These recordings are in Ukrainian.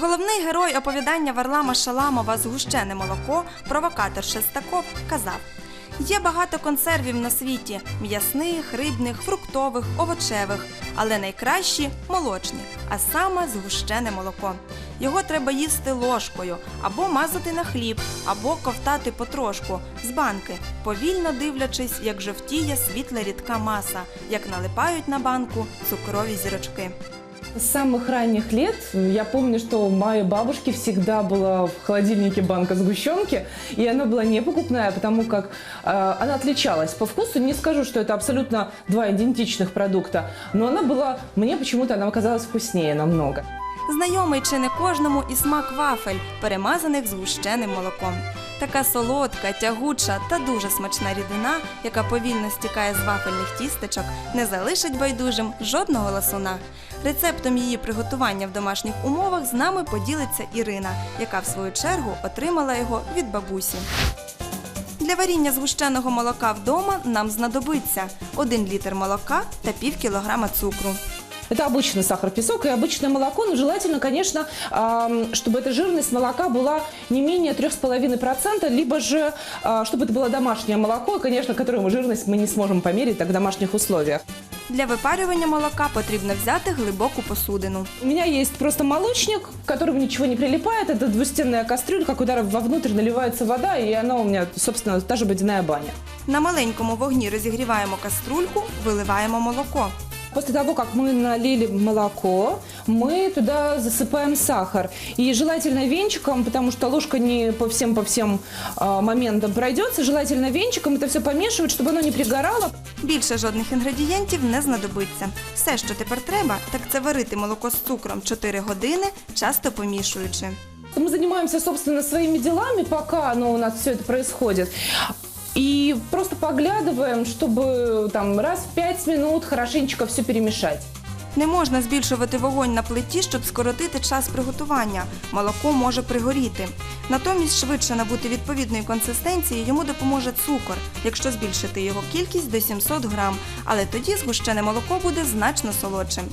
Головний герой оповідання Варлама Шаламова Згущене молоко, провокатор Шестаков, казав. Є багато консервів на світі м'ясних, рибних, фруктових, овочевих, але найкращі молочні, а саме згущене молоко. Його треба їсти ложкою, або мазати на хліб, або ковтати потрошку з банки, повільно дивлячись, як жовтіє світла рідка маса, як налипають на банку цукрові зірочки. С самых ранних лет я помню, что у моей бабушки всегда была в холодильнике банка сгущенки, и она была не покупная, потому как э, она отличалась по вкусу. Не скажу, что это абсолютно два идентичных продукта, но она была, мне почему-то она оказалась вкуснее намного. Знайомий чи не кожному і смак вафель, перемазаних згущеним молоком. Така солодка, тягуча та дуже смачна рідина, яка повільно стікає з вафельних тістечок, не залишить байдужим жодного ласуна. Рецептом її приготування в домашніх умовах з нами поділиться Ірина, яка в свою чергу отримала його від бабусі. Для варіння згущеного молока вдома нам знадобиться 1 літр молока та пів кілограма цукру. Это обычный сахар, песок и обычное молоко, но желательно, конечно, ам, чтобы эта жирность молока была не менее 3,5%, либо же, а, чтобы это было домашнее молоко, конечно, которому жирность мы не сможем померить так в домашних условиях. Для випарювання молока потрібно взяти глибоку посудину. У меня есть просто молочник, к которому ничего не прилипает. Это двустенная кастрюлька, куда вовнутрь наливается вода, и она у меня, собственно, та же водяная баня. На маленькому вогні розігріваємо каструльку, виливаємо молоко. После того, как мы налили молоко, мы туда засыпаем сахар. И желательно венчиком, потому что ложка не по всем, по всем а, моментам пройдется, желательно венчиком это все помешивать, чтобы оно не пригорало. Більше жодних інгредієнтів не знадобиться. Все, що тепер треба, так це варити молоко з цукром 4 години, часто помішуючи. Мы занимаемся, собственно, своими делами, пока ну, у нас все это происходит. И просто поглядываем, чтобы там раз в пять минут хорошенечко все перемешать. Не можна збільшувати вогонь на плиті, щоб скоротити час приготування. Молоко може пригоріти. Натомість швидше набути відповідної консистенції йому допоможе цукор, якщо збільшити його кількість до 700 грам, але тоді згущене молоко буде значно солодшим.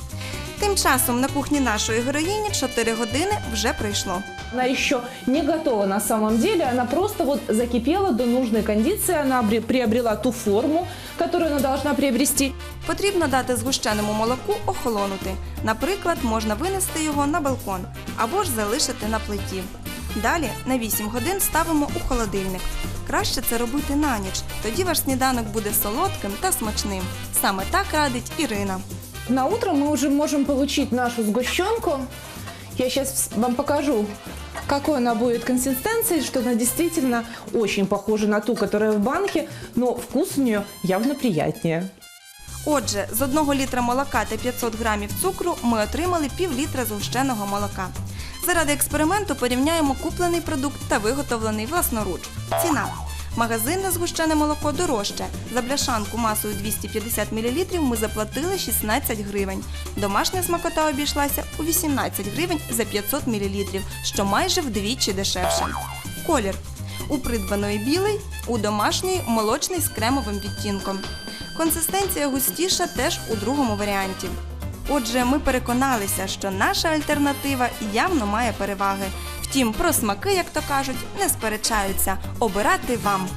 Тим часом на кухні нашої героїні 4 години вже пройшло. Она еще не готова на самом деле, она просто вот закипела до нужной кондиции, она приобрела ту форму, которую она должна приобрести. Потрібно дати згущеному молоку охолонути. Наприклад, можна винести його на балкон або ж залишити на плиті. Далі на 8 годин ставимо у холодильник. Краще це робити на ніч, тоді ваш сніданок буде солодким та смачним. Саме так радить Ірина. На утро мы уже можем получить нашу сгущенку. Я сейчас вам покажу, какой она будет консистенции, что она действительно очень похожа на ту, которая в банке, но вкус у нее явно приятнее. Отже, з 1 літра молока та 500 грамів цукру ми отримали пів літра згущеного молока. Заради експерименту порівняємо куплений продукт та виготовлений власноруч. Ціна. Магазинне згущене молоко дорожче. За бляшанку масою 250 мл ми заплатили 16 гривень. Домашня смакота обійшлася у 18 гривень за 500 мл, що майже вдвічі дешевше. Колір. У придбаної білий, у домашньої молочний з кремовим відтінком. Консистенція густіша теж у другому варіанті. Отже, ми переконалися, що наша альтернатива явно має переваги. Втім, про смаки, як то кажуть, не сперечаються. Обирати вам.